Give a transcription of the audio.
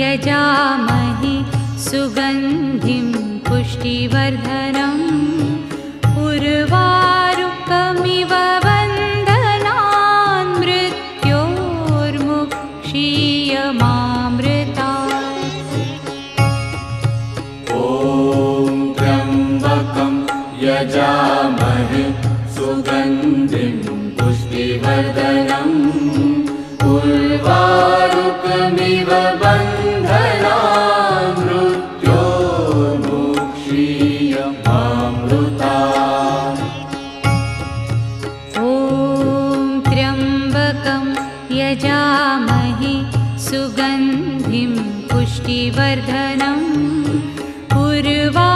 यजामहि सुगन्धिं पुष्टिवर्धनम् उर्वारुकमिव वन्दनान् मृत्योर्मुक्षीयमामृता ॐ त्र्यम्बकं यजामहे सुगन्धिं पुष्टिवर्धनम् उर्वारुकमिव बन्धना त्र्यम्बकं यजामहि सुगन्धिं पुष्टिवर्धनम् उर्वारु